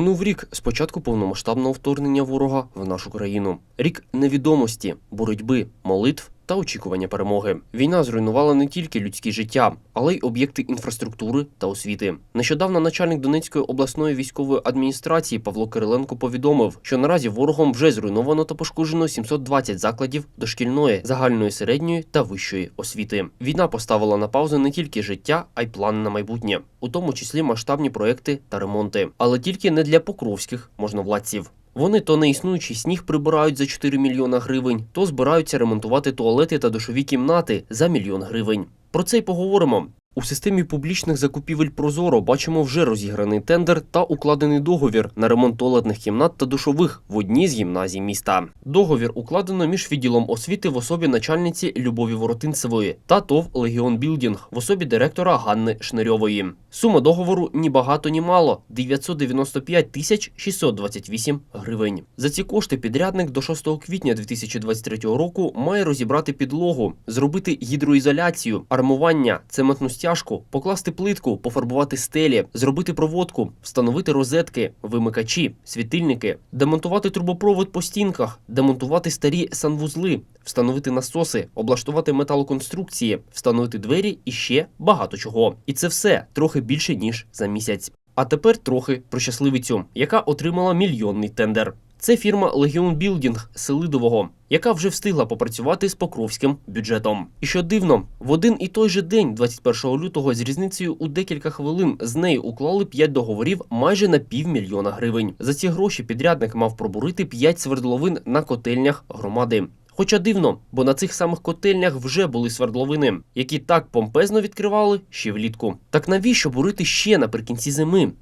Минув рік з початку повномасштабного вторгнення ворога в нашу країну. Рік невідомості, боротьби, молитв та очікування перемоги. Війна зруйнувала не тільки людські життя, але й об'єкти інфраструктури та освіти. Нещодавно начальник Донецької обласної військової адміністрації Павло Кириленко повідомив, що наразі ворогом вже зруйновано та пошкоджено 720 закладів дошкільної, загальної середньої та вищої освіти. Війна поставила на паузу не тільки життя, а й плани на майбутнє, у тому числі масштабні проекти та ремонти, але тільки не для покровських можновладців. Вони то неіснуючий сніг прибирають за 4 мільйона гривень, то збираються ремонтувати туалети та душові кімнати за мільйон гривень. Про це й поговоримо. У системі публічних закупівель Прозоро бачимо вже розіграний тендер та укладений договір на ремонт туалетних кімнат та душових в одній з гімназій міста. Договір укладено між відділом освіти в особі начальниці Любові Воротинцевої та ТОВ Легіон Білдінг в особі директора Ганни Шнирьової. Сума договору ні багато, ні мало 995 тисяч 628 гривень. За ці кошти підрядник до 6 квітня 2023 року має розібрати підлогу, зробити гідроізоляцію, армування, цементну стяжку, покласти плитку, пофарбувати стелі, зробити проводку, встановити розетки, вимикачі, світильники, демонтувати трубопровод по стінках, демонтувати старі санвузли, встановити насоси, облаштувати металоконструкції, встановити двері і ще багато чого. І це все трохи більше ніж за місяць. А тепер трохи про щасливицю, яка отримала мільйонний тендер. Це фірма Легіон Білдінг Селидового, яка вже встигла попрацювати з покровським бюджетом. І що дивно, в один і той же день, 21 лютого, з різницею у декілька хвилин з нею уклали 5 договорів майже на півмільйона гривень. За ці гроші підрядник мав пробурити 5 свердловин на котельнях громади. Хоча дивно, бо на цих самих котельнях вже були свердловини, які так помпезно відкривали ще влітку. Так навіщо бурити ще наприкінці зими?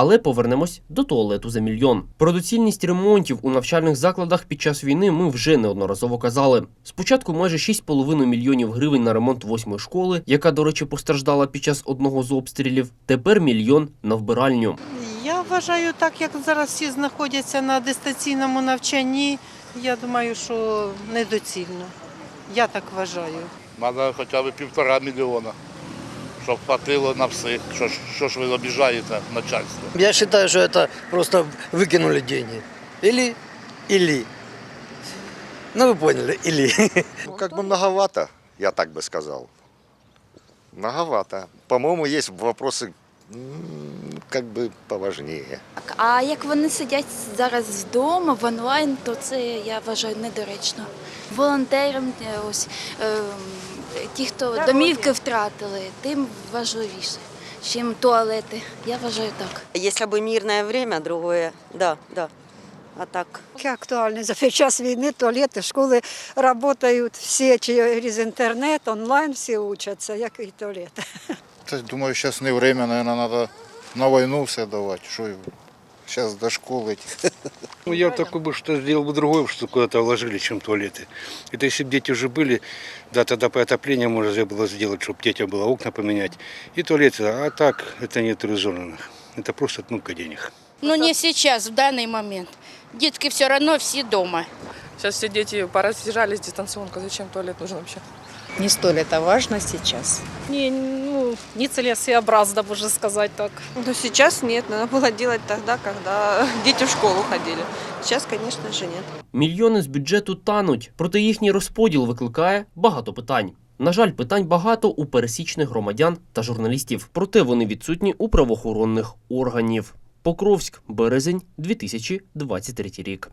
Але повернемось до туалету за мільйон. Про доцільність ремонтів у навчальних закладах під час війни ми вже неодноразово казали. Спочатку майже 6,5 мільйонів гривень на ремонт восьмої школи, яка, до речі, постраждала під час одного з обстрілів. Тепер мільйон на вбиральню. Я вважаю, так як зараз всі знаходяться на дистанційному навчанні, я думаю, що недоцільно. Я так вважаю. Треба хоча б півтора мільйона, щоб хватило на всіх. Що, ж- що ж ви обіжаєте начальство? Я считаю, что это просто выкинули деньги. Или, или. Ну, вы поняли, или. Ну, как бы многовато, я так бы сказал. Многовато. По-моему, есть вопросы м, как бы поважнее. Так, А як вони сидять зараз вдома в онлайн, то це я вважаю недоречно. Волонтерам, е, ось е, ті, хто домівки втратили, тим важливіше, чим туалети. Я вважаю так. Если бы мирное время, другое, да, да. А так Таке актуальне. За під час війни туалети, школи працюють всі через інтернет, онлайн всі учаться, як і туалети. Думаю, сейчас не время, наверное, надо на войну все давать. Что сейчас до школы. эти. Ну, я такой бы что сделал бы другое, что куда-то вложили, чем туалеты. Это если бы дети уже были, да, тогда по отоплению можно было сделать, чтобы детям было окна поменять. И туалеты, а так это не авторизованных. Это просто отмывка денег. Ну не сейчас, в данный момент. Детки все равно все дома. Сейчас все дети поразъезжались дистанционка. Зачем туалет нужен вообще? Не столь это важно сейчас. Не, ну, не целесообразно, можно сказать так. Ну, сейчас нет, надо было делать тогда, когда дети в школу ходили. Сейчас, конечно же, нет. Мільйони з бюджету тануть, проте їхній розподіл викликає багато питань. На жаль, питань багато у пересічних громадян та журналістів, проте вони відсутні у правоохоронних органів. Покровськ, березень, 2023 рік.